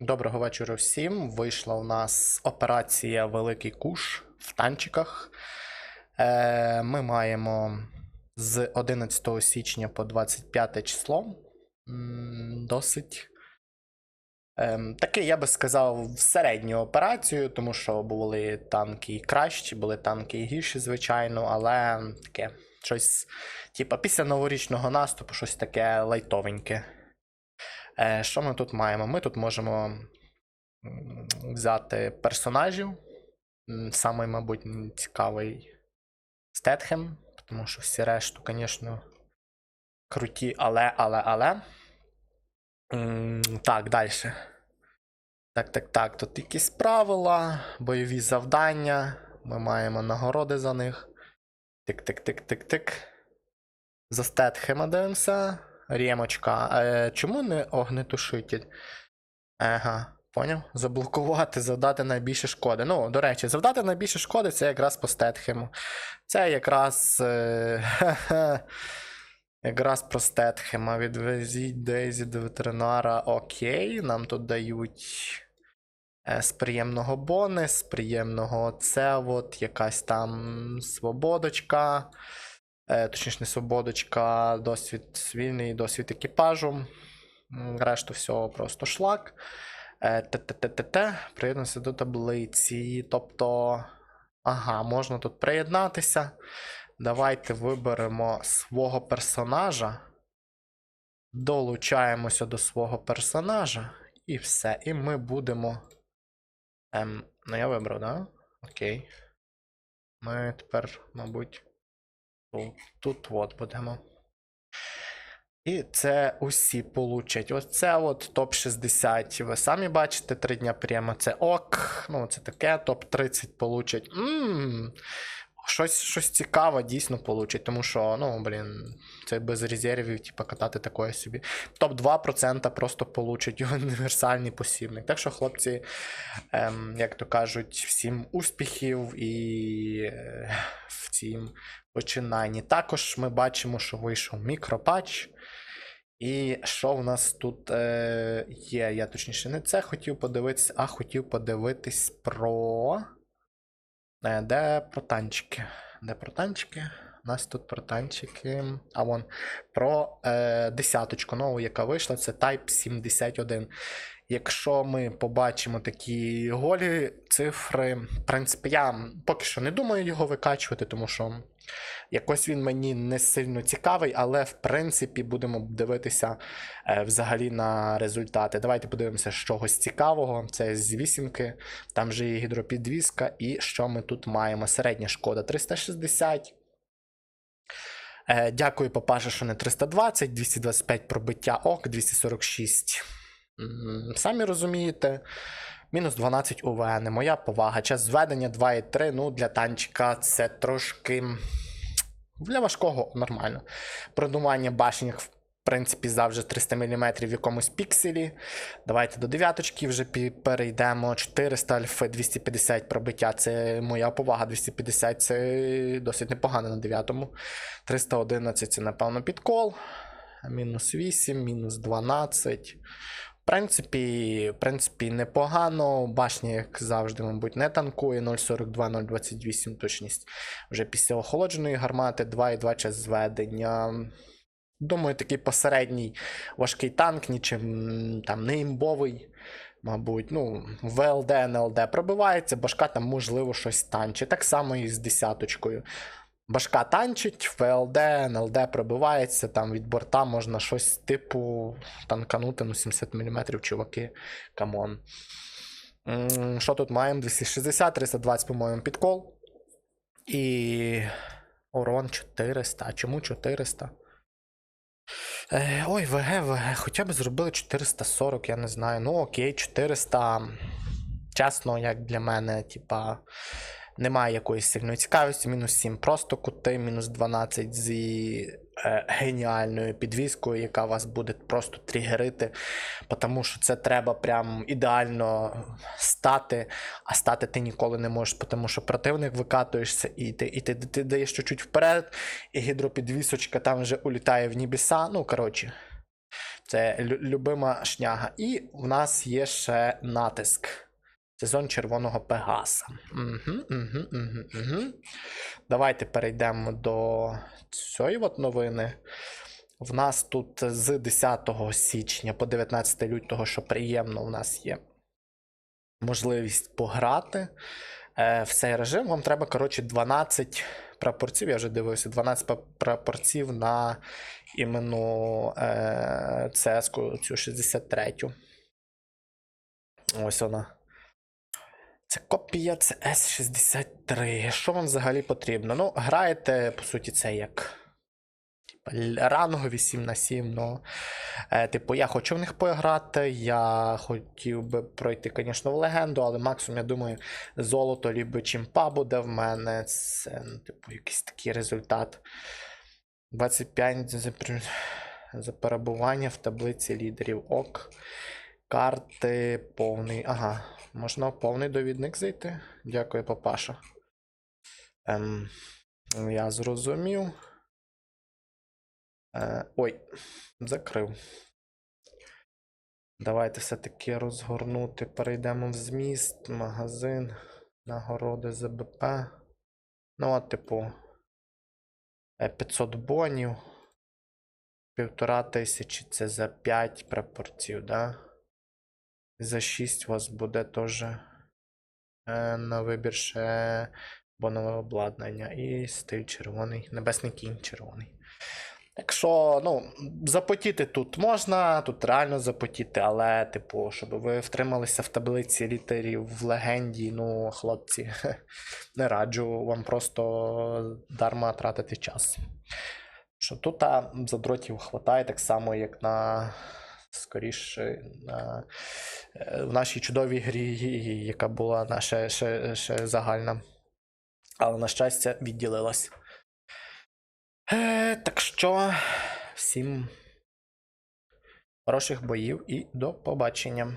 Доброго вечора всім. Вийшла у нас операція Великий Куш в танчиках. Е, ми маємо з 11 січня по 25 число. Досить. Ем, таке, я би сказав, середню операцію, тому що були танки і кращі, були танки і гірші, звичайно, але таке щось, типа, після новорічного наступу, щось таке лайтовеньке. Е, що ми тут маємо? Ми тут можемо взяти персонажів. Самий, мабуть, цікавий Стетхем, тому що всі решту, звісно, круті, але, але, але. Так, далі. Так, так, так. Тут якісь правила, бойові завдання. Ми маємо нагороди за них. Тик-тик-тик-тик-тик. За Стетхема дивимося. Рємочка. Е, чому не огнетушитель? Ага, поняв? Заблокувати, завдати найбільше шкоди. Ну, до речі, завдати найбільше шкоди це якраз по Стетхему. Це якраз. Е, якраз про Стетхема. Відвезіть Дейзі до ветеринара. Окей, нам тут дають. е, З приємного бонус, приємного це от якась там свободочка. Е, точніше, не свободочка, досвід вільний, досвід екіпажу. Решту всього просто шлак. Е, Т-т-т-т-т. Приєднуйся до таблиці. Тобто, ага, можна тут приєднатися. Давайте виберемо свого персонажа. Долучаємося до свого персонажа. І все. І ми будемо. Ем, ну я вибрав, да? Окей. Ми тепер, мабуть. Тут, тут от будемо. І це усі получать. Оце от топ-60. Ви самі бачите, 3 дня прямо це ок. Ну, це таке, топ-30 получать. Ммм. Щось, щось цікаве дійсно получать, тому що, ну, блін, це без резервів, типу, катати такое собі. Топ-2% просто получать універсальний посібник. Так що, хлопці, ем, як то кажуть, всім успіхів і е, в цім починанні. Також ми бачимо, що вийшов мікропатч. І що в нас тут е, є? Я точніше не це хотів подивитися, а хотів подивитись про. Е, де про танчики? Де про танчики? У нас тут про танчики. А вон. Про е, десяточку нову, яка вийшла, це Type 71. Якщо ми побачимо такі голі цифри, в принципі, я поки що не думаю його викачувати, тому що якось він мені не сильно цікавий, але в принципі будемо дивитися е, взагалі на результати. Давайте подивимося з чогось цікавого. Це з вісімки, там же є гідропідвізка, і що ми тут маємо? Середня шкода 360. Е, дякую, папаша, що не 320, 225 пробиття ок, 246. М, Самі розумієте. Мінус 12 УВ, не моя повага. Час зведення 2,3. Ну, для танчика це трошки. Для важкого нормально. Продумання башень, в принципі, завжди 300 мм в якомусь пікселі. Давайте до дев'яточки вже перейдемо. 400 альфи, 250 пробиття. Це моя повага. 250 це досить непогано на 9. 311 це, напевно, підкол. Мінус 8, мінус 12. Принципі, в принципі, непогано. Башня, як завжди, мабуть, не танкує 0,42, 0,28 точність. Вже після охолодженої гармати 2,2 час зведення. Думаю, такий посередній важкий танк, нічим там не імбовий. Мабуть, ну, ВЛД, НЛД пробивається, башка там, можливо, щось танчить. Так само і з десяточкою. Башка танчить, ВЛД, НЛД пробивається, там від борта можна щось типу танканути, ну 70 мм, чуваки. Камон. Що тут маємо? 260, 320, по-моєму, підкол. І урон 400. А чому 400? Е, ой, ВГ, ВГ, хоча б зробили 440, я не знаю. Ну окей, 400. Чесно, як для мене, типа, немає якоїсь сильної цікавості. Мінус 7 просто кути, мінус 12 зі е, геніальною підвіскою, яка вас буде просто тригерити. Тому що це треба прям ідеально стати, а стати ти ніколи не можеш, тому що противник викатуєшся, і ти, і ти, ти даєш чуть-чуть вперед, і гідропідвісочка там вже улітає в небеса. Ну, коротше. Це любима шняга. І в нас є ще натиск. Сезон червоного Пегаса. Угу, угу, угу, угу. Давайте перейдемо до цієї от новини. В нас тут з 10 січня по 19 лютого, що приємно, у нас є можливість пограти е, в цей режим. Вам треба, коротше, 12 прапорців. Я вже дивився, 12 прапорців на іменно е, CS цю 63. Ось вона. Це копія CS63. Що вам взагалі потрібно? Ну, граєте, по суті, це як. Рангові 7 на 7, ну. Е, типу, я хочу в них пограти. Я хотів би пройти, звісно, в легенду, але максимум, я думаю, золото лібо чимпа буде в мене. Це, ну, типу, якийсь такий результат. 25 за, за перебування в таблиці лідерів. Ок. Карти повний. Ага, можна в повний довідник зайти. Дякую, папаша. Ем, я зрозумів. Е, ой, закрив. Давайте все-таки розгорнути. Перейдемо в зміст, магазин, нагороди ЗБП. Ну, от, типу, е, 500 бонів. Півтора тисячі це за 5 прапорців, да? За 6 у вас буде теж е, на вибір ще бонове обладнання. І стиль червоний, небесний кінь червоний. Так що, ну, запотіти тут можна, тут реально запотіти, але, типу, щоб ви втрималися в таблиці літерів в легенді, ну, хлопці, не раджу вам просто дарма тратити час. Що тут задротів хватає так само, як на скоріше на, е, в нашій чудовій грі, яка була наша ще, ще, загальна. Але, на щастя, відділилась. Е, так що, всім хороших боїв і до побачення.